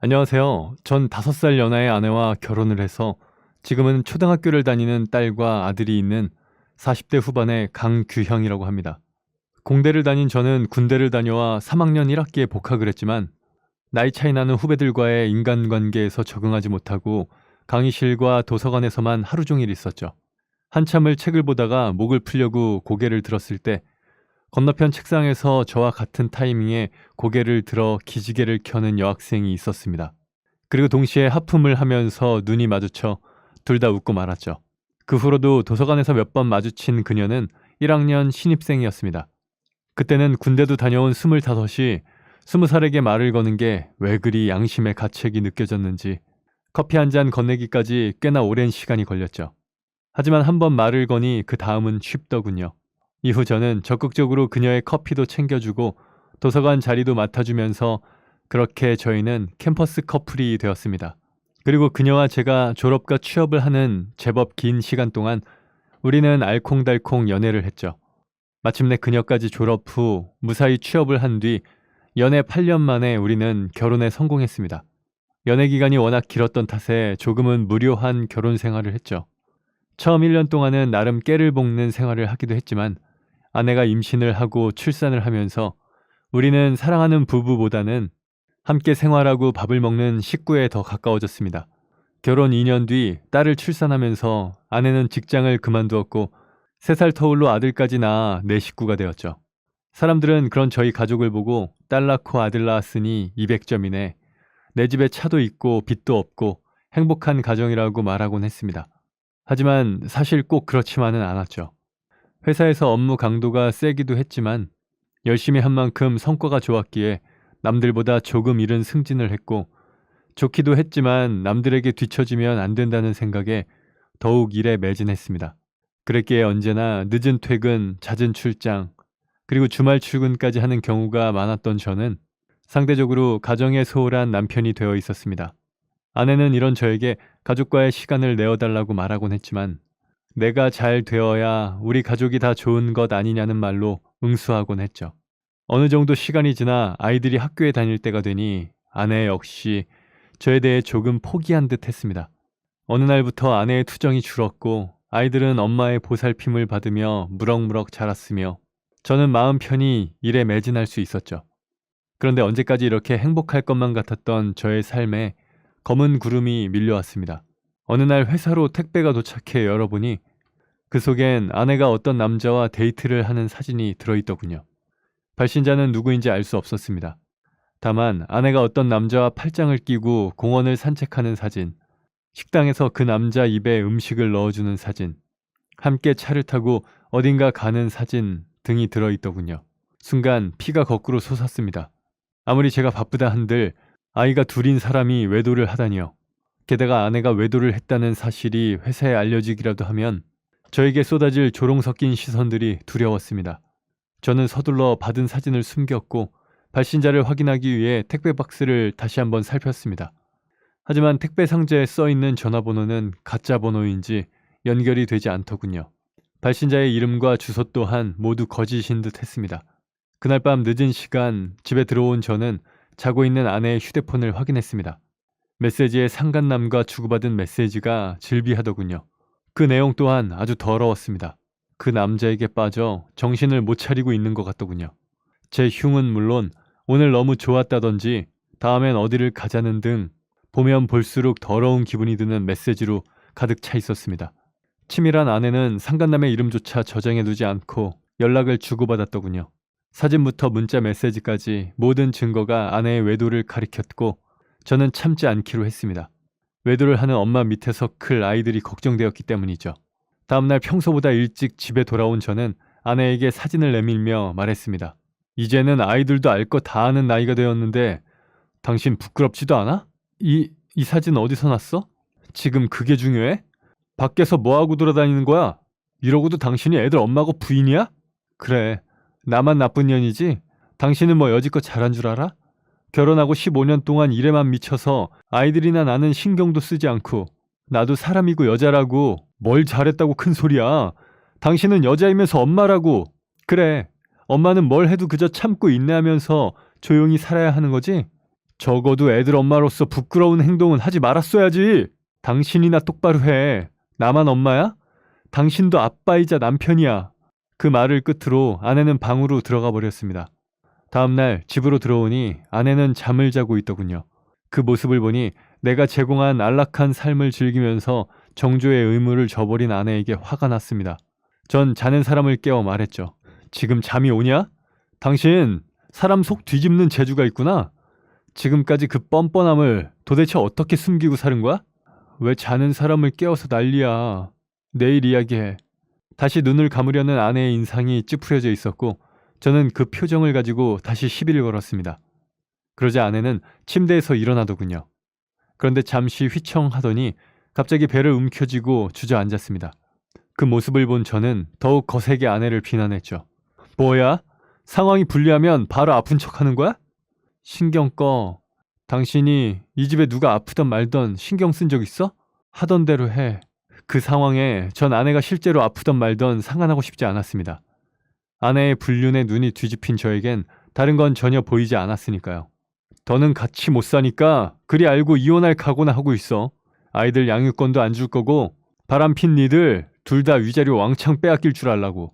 안녕하세요. 전 5살 연하의 아내와 결혼을 해서 지금은 초등학교를 다니는 딸과 아들이 있는 40대 후반의 강규형이라고 합니다. 공대를 다닌 저는 군대를 다녀와 3학년 1학기에 복학을 했지만 나이 차이 나는 후배들과의 인간관계에서 적응하지 못하고 강의실과 도서관에서만 하루 종일 있었죠. 한참을 책을 보다가 목을 풀려고 고개를 들었을 때 건너편 책상에서 저와 같은 타이밍에 고개를 들어 기지개를 켜는 여학생이 있었습니다. 그리고 동시에 하품을 하면서 눈이 마주쳐 둘 다 웃고 말았죠. 그 후로도 도서관에서 몇 번 마주친 그녀는 1학년 신입생이었습니다. 그때는 군대도 다녀온 25이 20살에게 말을 거는 게 왜 그리 양심의 가책이 느껴졌는지 커피 한 잔 건네기까지 꽤나 오랜 시간이 걸렸죠. 하지만 한 번 말을 거니 그 다음은 쉽더군요. 이후 저는 적극적으로 그녀의 커피도 챙겨주고 도서관 자리도 맡아주면서 그렇게 저희는 캠퍼스 커플이 되었습니다. 그리고 그녀와 제가 졸업과 취업을 하는 제법 긴 시간 동안 우리는 알콩달콩 연애를 했죠. 마침내 그녀까지 졸업 후 무사히 취업을 한 뒤 연애 8년 만에 우리는 결혼에 성공했습니다. 연애 기간이 워낙 길었던 탓에 조금은 무료한 결혼 생활을 했죠. 처음 1년 동안은 나름 깨를 볶는 생활을 하기도 했지만 아내가 임신을 하고 출산을 하면서 우리는 사랑하는 부부보다는 함께 생활하고 밥을 먹는 식구에 더 가까워졌습니다. 결혼 2년 뒤 딸을 출산하면서 아내는 직장을 그만두었고 3살 터울로 아들까지 낳아 내 식구가 되었죠. 사람들은 그런 저희 가족을 보고 딸 낳고 아들 낳았으니 200점이네. 내 집에 차도 있고 빚도 없고 행복한 가정이라고 말하곤 했습니다. 하지만 사실 꼭 그렇지만은 않았죠. 회사에서 업무 강도가 세기도 했지만 열심히 한 만큼 성과가 좋았기에 남들보다 조금 이른 승진을 했고 좋기도 했지만 남들에게 뒤처지면 안 된다는 생각에 더욱 일에 매진했습니다. 그랬기에 언제나 늦은 퇴근, 잦은 출장, 그리고 주말 출근까지 하는 경우가 많았던 저는 상대적으로 가정에 소홀한 남편이 되어 있었습니다. 아내는 이런 저에게 가족과의 시간을 내어달라고 말하곤 했지만 내가 잘 되어야 우리 가족이 다 좋은 것 아니냐는 말로 응수하곤 했죠. 어느 정도 시간이 지나 아이들이 학교에 다닐 때가 되니 아내 역시 저에 대해 조금 포기한 듯 했습니다. 어느 날부터 아내의 투정이 줄었고 아이들은 엄마의 보살핌을 받으며 무럭무럭 자랐으며 저는 마음 편히 일에 매진할 수 있었죠. 그런데 언제까지 이렇게 행복할 것만 같았던 저의 삶에 검은 구름이 밀려왔습니다. 어느 날 회사로 택배가 도착해 열어보니 그 속엔 아내가 어떤 남자와 데이트를 하는 사진이 들어있더군요. 발신자는 누구인지 알 수 없었습니다. 다만 아내가 어떤 남자와 팔짱을 끼고 공원을 산책하는 사진, 식당에서 그 남자 입에 음식을 넣어주는 사진, 함께 차를 타고 어딘가 가는 사진 등이 들어있더군요. 순간 피가 거꾸로 솟았습니다. 아무리 제가 바쁘다 한들 아이가 둘인 사람이 외도를 하다니요. 게다가 아내가 외도를 했다는 사실이 회사에 알려지기라도 하면 저에게 쏟아질 조롱 섞인 시선들이 두려웠습니다. 저는 서둘러 받은 사진을 숨겼고 발신자를 확인하기 위해 택배 박스를 다시 한번 살폈습니다. 하지만 택배 상자에 써 있는 전화번호는 가짜 번호인지 연결이 되지 않더군요. 발신자의 이름과 주소 또한 모두 거짓인 듯 했습니다. 그날 밤 늦은 시간 집에 들어온 저는 자고 있는 아내의 휴대폰을 확인했습니다. 메시지에 상간남과 주고받은 메시지가 질비하더군요. 그 내용 또한 아주 더러웠습니다. 그 남자에게 빠져 정신을 못 차리고 있는 것 같더군요. 제 흉은 물론 오늘 너무 좋았다던지 다음엔 어디를 가자는 등 보면 볼수록 더러운 기분이 드는 메시지로 가득 차 있었습니다. 치밀한 아내는 상간남의 이름조차 저장해두지 않고 연락을 주고받았더군요. 사진부터 문자 메시지까지 모든 증거가 아내의 외도를 가리켰고 저는 참지 않기로 했습니다. 외도를 하는 엄마 밑에서 클 아이들이 걱정되었기 때문이죠. 다음날 평소보다 일찍 집에 돌아온 저는 아내에게 사진을 내밀며 말했습니다. 이제는 아이들도 알거다 아는 나이가 되었는데 당신 부끄럽지도 않아? 이, 이 사진 어디서 났어? 지금 그게 중요해? 밖에서 뭐하고 돌아다니는 거야? 이러고도 당신이 애들 엄마고 부인이야? 그래, 나만 나쁜 년이지? 당신은 뭐 여지껏 잘한 줄 알아? 결혼하고 15년 동안 일에만 미쳐서 아이들이나 나는 신경도 쓰지 않고 나도 사람이고 여자라고 뭘 잘했다고 큰 소리야. 당신은 여자이면서 엄마라고. 그래. 엄마는 뭘 해도 그저 참고 인내하면서 조용히 살아야 하는 거지? 적어도 애들 엄마로서 부끄러운 행동은 하지 말았어야지. 당신이나 똑바로 해. 나만 엄마야? 당신도 아빠이자 남편이야. 그 말을 끝으로 아내는 방으로 들어가 버렸습니다. 다음날 집으로 들어오니 아내는 잠을 자고 있더군요. 그 모습을 보니 내가 제공한 안락한 삶을 즐기면서 정조의 의무를 저버린 아내에게 화가 났습니다. 전 자는 사람을 깨워 말했죠. 지금 잠이 오냐? 당신 사람 속 뒤집는 재주가 있구나. 지금까지 그 뻔뻔함을 도대체 어떻게 숨기고 사는 거야? 왜 자는 사람을 깨워서 난리야. 내일 이야기해. 다시 눈을 감으려는 아내의 인상이 찌푸려져 있었고 저는 그 표정을 가지고 다시 시비를 걸었습니다. 그러자 아내는 침대에서 일어나더군요. 그런데 잠시 휘청하더니 갑자기 배를 움켜쥐고 주저앉았습니다. 그 모습을 본 저는 더욱 거세게 아내를 비난했죠. 뭐야? 상황이 불리하면 바로 아픈 척 하는 거야? 신경 꺼. 당신이 이 집에 누가 아프던 말던 신경 쓴 적 있어? 하던 대로 해. 그 상황에 전 아내가 실제로 아프던 말던 상관하고 싶지 않았습니다. 아내의 불륜에 눈이 뒤집힌 저에겐 다른 건 전혀 보이지 않았으니까요. 더는 같이 못 사니까 그리 알고 이혼할 각오나 하고 있어. 아이들 양육권도 안 줄 거고 바람핀 니들 둘 다 위자료 왕창 빼앗길 줄 알라고.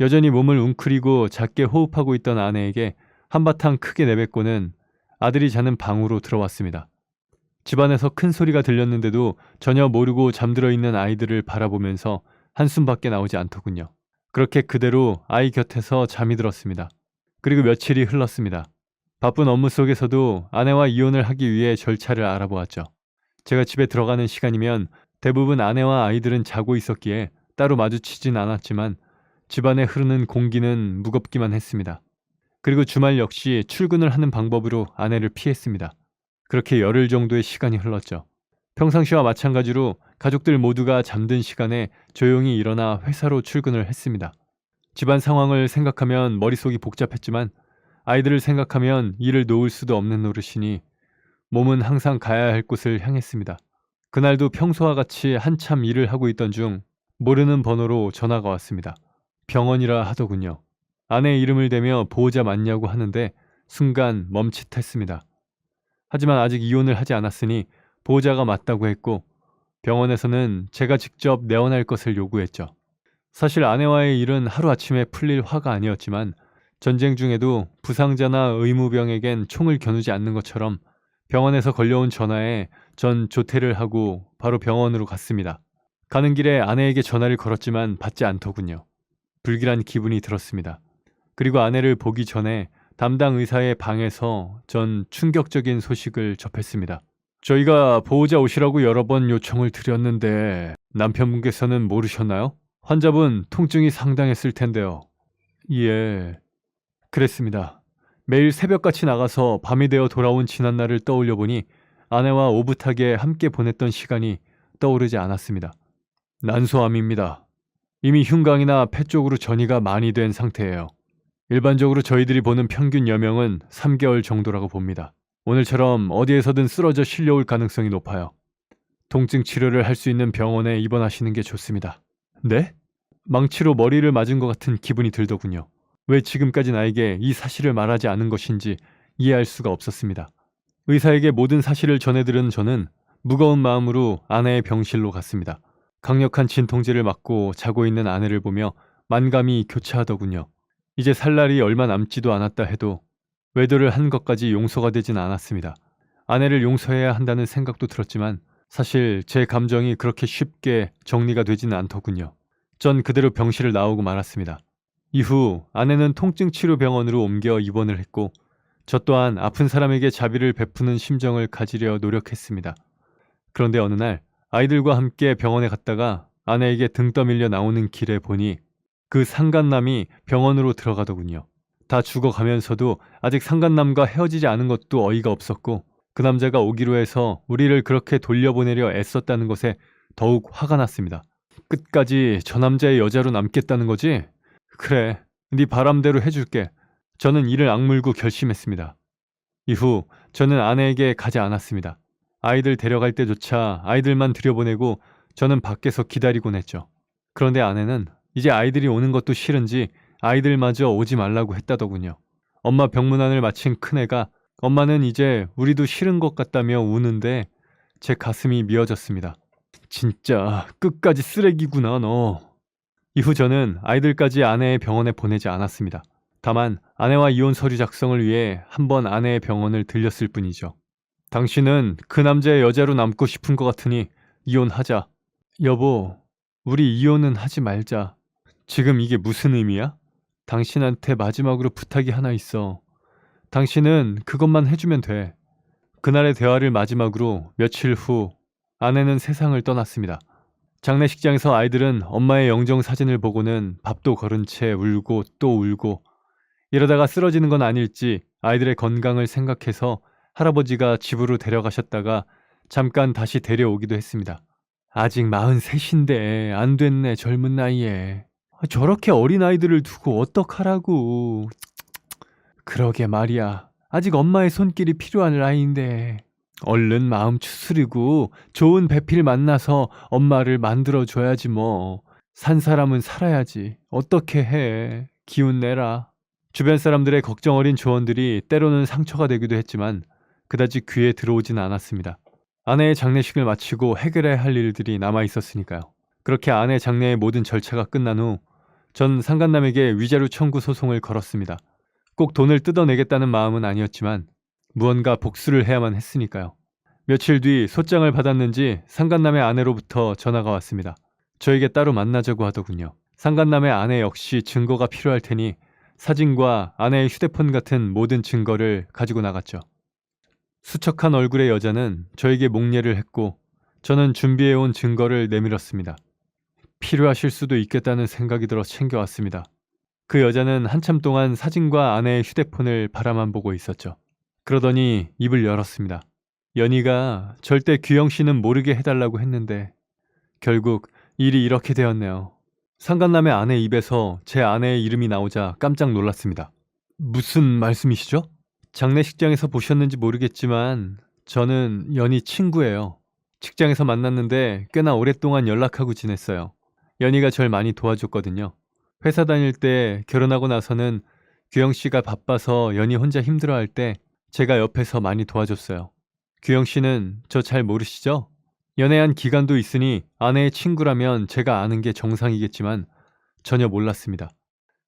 여전히 몸을 웅크리고 작게 호흡하고 있던 아내에게 한바탕 크게 내뱉고는 아들이 자는 방으로 들어왔습니다. 집안에서 큰 소리가 들렸는데도 전혀 모르고 잠들어 있는 아이들을 바라보면서 한숨밖에 나오지 않더군요. 그렇게 그대로 아이 곁에서 잠이 들었습니다. 그리고 며칠이 흘렀습니다. 바쁜 업무 속에서도 아내와 이혼을 하기 위해 절차를 알아보았죠. 제가 집에 들어가는 시간이면 대부분 아내와 아이들은 자고 있었기에 따로 마주치진 않았지만 집안에 흐르는 공기는 무겁기만 했습니다. 그리고 주말 역시 출근을 하는 방법으로 아내를 피했습니다. 그렇게 열흘 정도의 시간이 흘렀죠. 평상시와 마찬가지로 가족들 모두가 잠든 시간에 조용히 일어나 회사로 출근을 했습니다. 집안 상황을 생각하면 머릿속이 복잡했지만 아이들을 생각하면 일을 놓을 수도 없는 노릇이니 몸은 항상 가야 할 곳을 향했습니다. 그날도 평소와 같이 한참 일을 하고 있던 중 모르는 번호로 전화가 왔습니다. 병원이라 하더군요. 아내 이름을 대며 보호자 맞냐고 하는데 순간 멈칫했습니다. 하지만 아직 이혼을 하지 않았으니 보호자가 맞다고 했고 병원에서는 제가 직접 내원할 것을 요구했죠. 사실 아내와의 일은 하루아침에 풀릴 화가 아니었지만 전쟁 중에도 부상자나 의무병에겐 총을 겨누지 않는 것처럼 병원에서 걸려온 전화에 전 조퇴를 하고 바로 병원으로 갔습니다. 가는 길에 아내에게 전화를 걸었지만 받지 않더군요. 불길한 기분이 들었습니다. 그리고 아내를 보기 전에 담당 의사의 방에서 전 충격적인 소식을 접했습니다. 저희가 보호자 오시라고 여러 번 요청을 드렸는데 남편분께서는 모르셨나요? 환자분 통증이 상당했을 텐데요. 예. 그랬습니다. 매일 새벽같이 나가서 밤이 되어 돌아온 지난날을 떠올려 보니 아내와 오붓하게 함께 보냈던 시간이 떠오르지 않았습니다. 난소암입니다. 이미 흉강이나 폐 쪽으로 전이가 많이 된 상태예요. 일반적으로 저희들이 보는 평균 여명은 3개월 정도라고 봅니다. 오늘처럼 어디에서든 쓰러져 실려올 가능성이 높아요. 통증 치료를 할 수 있는 병원에 입원하시는 게 좋습니다. 네? 망치로 머리를 맞은 것 같은 기분이 들더군요. 왜 지금까지 나에게 이 사실을 말하지 않은 것인지 이해할 수가 없었습니다. 의사에게 모든 사실을 전해들은 저는 무거운 마음으로 아내의 병실로 갔습니다. 강력한 진통제를 맞고 자고 있는 아내를 보며 만감이 교차하더군요. 이제 살 날이 얼마 남지도 않았다 해도 외도를 한 것까지 용서가 되진 않았습니다. 아내를 용서해야 한다는 생각도 들었지만 사실 제 감정이 그렇게 쉽게 정리가 되지는 않더군요. 전 그대로 병실을 나오고 말았습니다. 이후 아내는 통증치료 병원으로 옮겨 입원을 했고 저 또한 아픈 사람에게 자비를 베푸는 심정을 가지려 노력했습니다. 그런데 어느 날 아이들과 함께 병원에 갔다가 아내에게 등 떠밀려 나오는 길에 보니 그 상간남이 병원으로 들어가더군요. 다 죽어가면서도 아직 상간남과 헤어지지 않은 것도 어이가 없었고 그 남자가 오기로 해서 우리를 그렇게 돌려보내려 애썼다는 것에 더욱 화가 났습니다. 끝까지 저 남자의 여자로 남겠다는 거지? 그래, 네 바람대로 해줄게. 저는 이를 악물고 결심했습니다. 이후 저는 아내에게 가지 않았습니다. 아이들 데려갈 때조차 아이들만 들여보내고 저는 밖에서 기다리곤 했죠. 그런데 아내는 이제 아이들이 오는 것도 싫은지 아이들마저 오지 말라고 했다더군요. 엄마 병문안을 마친 큰애가 엄마는 이제 우리도 싫은 것 같다며 우는데 제 가슴이 미어졌습니다. 진짜 끝까지 쓰레기구나 너. 이후 저는 아이들까지 아내의 병원에 보내지 않았습니다. 다만 아내와 이혼 서류 작성을 위해 한 번 아내의 병원을 들렸을 뿐이죠. 당신은 그 남자의 여자로 남고 싶은 것 같으니 이혼하자. 여보, 우리 이혼은 하지 말자. 지금 이게 무슨 의미야? 당신한테 마지막으로 부탁이 하나 있어. 당신은 그것만 해주면 돼. 그날의 대화를 마지막으로 며칠 후 아내는 세상을 떠났습니다. 장례식장에서 아이들은 엄마의 영정 사진을 보고는 밥도 거른 채 울고 또 울고 이러다가 쓰러지는 건 아닐지 아이들의 건강을 생각해서 할아버지가 집으로 데려가셨다가 잠깐 다시 데려오기도 했습니다. 아직 43인데 안 됐네 젊은 나이에. 저렇게 어린 아이들을 두고 어떡하라고. 그러게 말이야. 아직 엄마의 손길이 필요한 나이인데. 얼른 마음 추스리고 좋은 배필 만나서 엄마를 만들어 줘야지 뭐. 산 사람은 살아야지. 어떻게 해. 기운 내라. 주변 사람들의 걱정 어린 조언들이 때로는 상처가 되기도 했지만 그다지 귀에 들어오진 않았습니다. 아내의 장례식을 마치고 해결해야 할 일들이 남아 있었으니까요. 그렇게 아내 장례의 모든 절차가 끝난 후 전 상간남에게 위자료 청구 소송을 걸었습니다. 꼭 돈을 뜯어내겠다는 마음은 아니었지만 무언가 복수를 해야만 했으니까요. 며칠 뒤 소장을 받았는지 상간남의 아내로부터 전화가 왔습니다. 저에게 따로 만나자고 하더군요. 상간남의 아내 역시 증거가 필요할 테니 사진과 아내의 휴대폰 같은 모든 증거를 가지고 나갔죠. 수척한 얼굴의 여자는 저에게 목례를 했고 저는 준비해온 증거를 내밀었습니다. 필요하실 수도 있겠다는 생각이 들어 챙겨왔습니다. 그 여자는 한참 동안 사진과 아내의 휴대폰을 바라만 보고 있었죠. 그러더니 입을 열었습니다. 연희가 절대 규영 씨는 모르게 해달라고 했는데 결국 일이 이렇게 되었네요. 상간남의 아내 입에서 제 아내의 이름이 나오자 깜짝 놀랐습니다. 무슨 말씀이시죠? 장례식장에서 보셨는지 모르겠지만 저는 연희 친구예요. 직장에서 만났는데 꽤나 오랫동안 연락하고 지냈어요. 연희가 절 많이 도와줬거든요. 회사 다닐 때 결혼하고 나서는 규영 씨가 바빠서 연희 혼자 힘들어할 때 제가 옆에서 많이 도와줬어요. 규영 씨는 저 잘 모르시죠? 연애한 기간도 있으니 아내의 친구라면 제가 아는 게 정상이겠지만 전혀 몰랐습니다.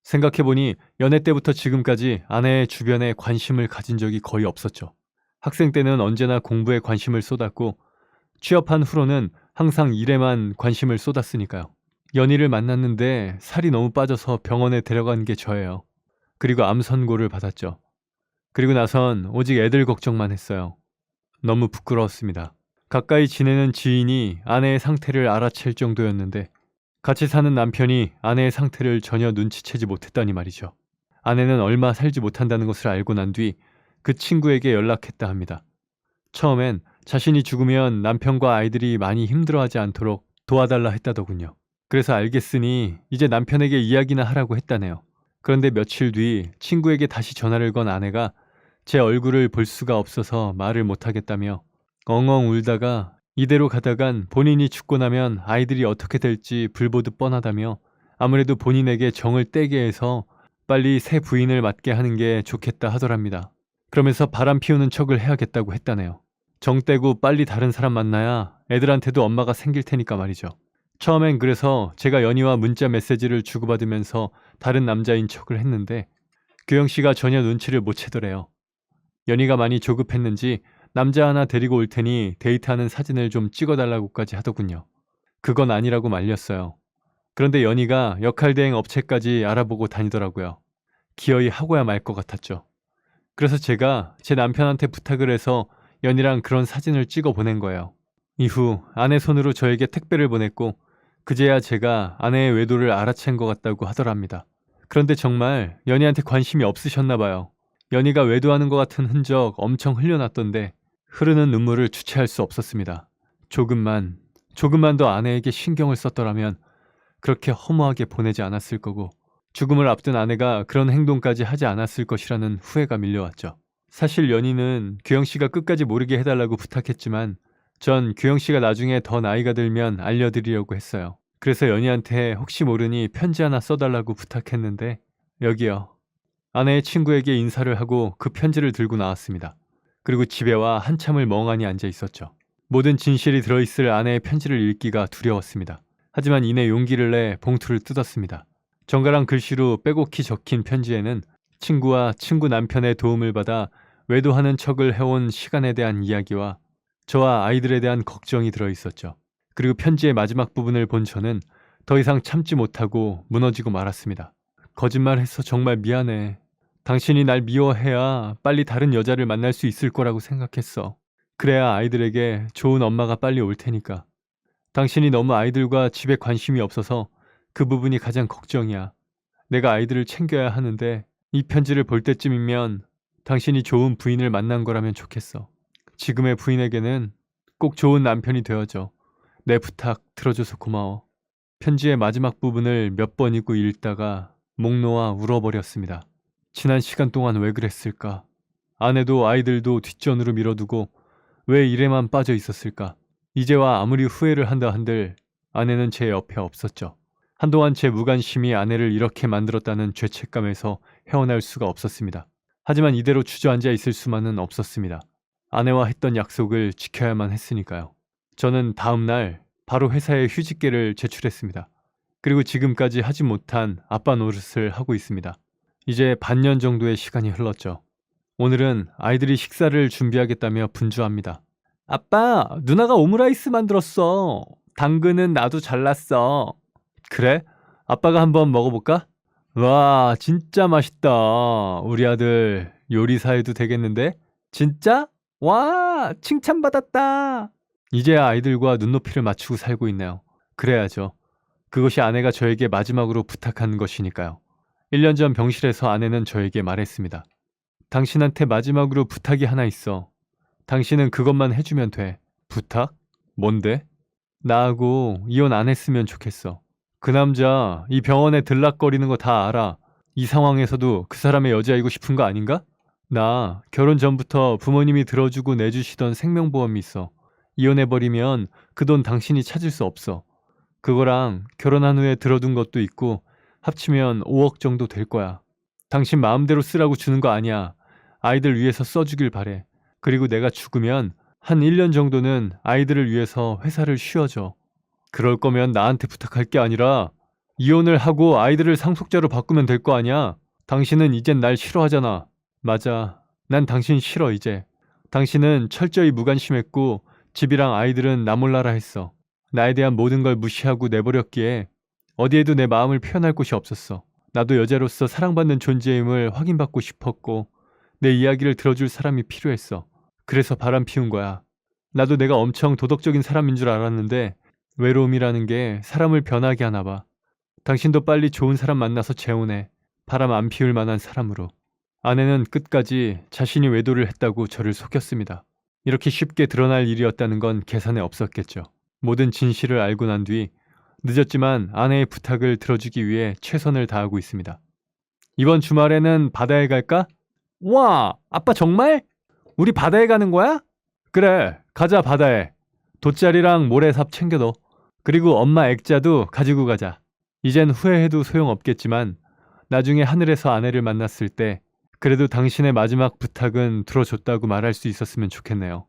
생각해보니 연애 때부터 지금까지 아내의 주변에 관심을 가진 적이 거의 없었죠. 학생 때는 언제나 공부에 관심을 쏟았고 취업한 후로는 항상 일에만 관심을 쏟았으니까요. 연희를 만났는데 살이 너무 빠져서 병원에 데려간 게 저예요. 그리고 암 선고를 받았죠. 그리고 나선 오직 애들 걱정만 했어요. 너무 부끄러웠습니다. 가까이 지내는 지인이 아내의 상태를 알아챌 정도였는데 같이 사는 남편이 아내의 상태를 전혀 눈치채지 못했다니 말이죠. 아내는 얼마 살지 못한다는 것을 알고 난 뒤 그 친구에게 연락했다 합니다. 처음엔 자신이 죽으면 남편과 아이들이 많이 힘들어하지 않도록 도와달라 했다더군요. 그래서 알겠으니 이제 남편에게 이야기나 하라고 했다네요. 그런데 며칠 뒤 친구에게 다시 전화를 건 아내가 제 얼굴을 볼 수가 없어서 말을 못하겠다며 엉엉 울다가 이대로 가다간 본인이 죽고 나면 아이들이 어떻게 될지 불보듯 뻔하다며 아무래도 본인에게 정을 떼게 해서 빨리 새 부인을 맞게 하는 게 좋겠다 하더랍니다. 그러면서 바람 피우는 척을 해야겠다고 했다네요. 정 떼고 빨리 다른 사람 만나야 애들한테도 엄마가 생길 테니까 말이죠. 처음엔 그래서 제가 연희와 문자 메시지를 주고받으면서 다른 남자인 척을 했는데 규영 씨가 전혀 눈치를 못 채더래요. 연희가 많이 조급했는지 남자 하나 데리고 올 테니 데이트하는 사진을 좀 찍어달라고까지 하더군요. 그건 아니라고 말렸어요. 그런데 연희가 역할 대행 업체까지 알아보고 다니더라고요. 기어이 하고야 말 것 같았죠. 그래서 제가 제 남편한테 부탁을 해서 연희랑 그런 사진을 찍어 보낸 거예요. 이후 아내 손으로 저에게 택배를 보냈고 그제야 제가 아내의 외도를 알아챈 것 같다고 하더랍니다. 그런데 정말 연희한테 관심이 없으셨나 봐요. 연희가 외도하는 것 같은 흔적 엄청 흘려놨던데 흐르는 눈물을 주체할 수 없었습니다. 조금만, 조금만 더 아내에게 신경을 썼더라면 그렇게 허무하게 보내지 않았을 거고 죽음을 앞둔 아내가 그런 행동까지 하지 않았을 것이라는 후회가 밀려왔죠. 사실 연희는 규영 씨가 끝까지 모르게 해달라고 부탁했지만 전 규영 씨가 나중에 더 나이가 들면 알려드리려고 했어요. 그래서 연희한테 혹시 모르니 편지 하나 써달라고 부탁했는데 여기요. 아내의 친구에게 인사를 하고 그 편지를 들고 나왔습니다. 그리고 집에 와 한참을 멍하니 앉아 있었죠. 모든 진실이 들어있을 아내의 편지를 읽기가 두려웠습니다. 하지만 이내 용기를 내 봉투를 뜯었습니다. 정갈한 글씨로 빼곡히 적힌 편지에는 친구와 친구 남편의 도움을 받아 외도하는 척을 해온 시간에 대한 이야기와 저와 아이들에 대한 걱정이 들어 있었죠. 그리고 편지의 마지막 부분을 본 저는 더 이상 참지 못하고 무너지고 말았습니다. 거짓말해서 정말 미안해. 당신이 날 미워해야 빨리 다른 여자를 만날 수 있을 거라고 생각했어. 그래야 아이들에게 좋은 엄마가 빨리 올 테니까. 당신이 너무 아이들과 집에 관심이 없어서 그 부분이 가장 걱정이야. 내가 아이들을 챙겨야 하는데 이 편지를 볼 때쯤이면 당신이 좋은 부인을 만난 거라면 좋겠어. 지금의 부인에게는 꼭 좋은 남편이 되어줘. 내 부탁 들어줘서 고마워. 편지의 마지막 부분을 몇 번이고 읽다가 목 놓아 울어버렸습니다. 지난 시간 동안 왜 그랬을까? 아내도 아이들도 뒷전으로 밀어두고 왜 일에만 빠져 있었을까? 이제와 아무리 후회를 한다 한들 아내는 제 옆에 없었죠. 한동안 제 무관심이 아내를 이렇게 만들었다는 죄책감에서 헤어날 수가 없었습니다. 하지만 이대로 주저앉아 있을 수만은 없었습니다. 아내와 했던 약속을 지켜야만 했으니까요. 저는 다음 날 바로 회사에 휴직계를 제출했습니다. 그리고 지금까지 하지 못한 아빠 노릇을 하고 있습니다. 이제 반년 정도의 시간이 흘렀죠. 오늘은 아이들이 식사를 준비하겠다며 분주합니다. 아빠, 누나가 오므라이스 만들었어. 당근은 나도 잘랐어. 그래? 아빠가 한번 먹어볼까? 와, 진짜 맛있다. 우리 아들 요리사 해도 되겠는데? 진짜? 와, 칭찬받았다. 이제야 아이들과 눈높이를 맞추고 살고 있네요. 그래야죠. 그것이 아내가 저에게 마지막으로 부탁한 것이니까요. 1년 전 병실에서 아내는 저에게 말했습니다. 당신한테 마지막으로 부탁이 하나 있어. 당신은 그것만 해주면 돼. 부탁? 뭔데? 나하고 이혼 안 했으면 좋겠어. 그 남자 이 병원에 들락거리는 거 다 알아. 이 상황에서도 그 사람의 여자이고 싶은 거 아닌가? 나 결혼 전부터 부모님이 들어주고 내주시던 생명보험이 있어. 이혼해버리면 그 돈 당신이 찾을 수 없어. 그거랑 결혼한 후에 들어둔 것도 있고 합치면 5억 정도 될 거야. 당신 마음대로 쓰라고 주는 거 아니야. 아이들 위해서 써주길 바래. 그리고 내가 죽으면 한 1년 정도는 아이들을 위해서 회사를 쉬어줘. 그럴 거면 나한테 부탁할 게 아니라 이혼을 하고 아이들을 상속자로 바꾸면 될 거 아니야. 당신은 이젠 날 싫어하잖아. 맞아. 난 당신 싫어 이제. 당신은 철저히 무관심했고 집이랑 아이들은 나 몰라라 했어. 나에 대한 모든 걸 무시하고 내버렸기에 어디에도 내 마음을 표현할 곳이 없었어. 나도 여자로서 사랑받는 존재임을 확인받고 싶었고 내 이야기를 들어줄 사람이 필요했어. 그래서 바람 피운 거야. 나도 내가 엄청 도덕적인 사람인 줄 알았는데 외로움이라는 게 사람을 변하게 하나 봐. 당신도 빨리 좋은 사람 만나서 재혼해. 바람 안 피울 만한 사람으로. 아내는 끝까지 자신이 외도를 했다고 저를 속였습니다. 이렇게 쉽게 드러날 일이었다는 건 계산에 없었겠죠. 모든 진실을 알고 난 뒤 늦었지만 아내의 부탁을 들어주기 위해 최선을 다하고 있습니다. 이번 주말에는 바다에 갈까? 와, 아빠 정말? 우리 바다에 가는 거야? 그래, 가자 바다에. 돗자리랑 모래삽 챙겨둬. 그리고 엄마 액자도 가지고 가자. 이젠 후회해도 소용없겠지만 나중에 하늘에서 아내를 만났을 때 그래도 당신의 마지막 부탁은 들어줬다고 말할 수 있었으면 좋겠네요.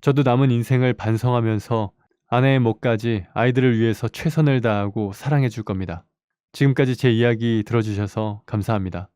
저도 남은 인생을 반성하면서 아내의 목까지 아이들을 위해서 최선을 다하고 사랑해 줄 겁니다. 지금까지 제 이야기 들어주셔서 감사합니다.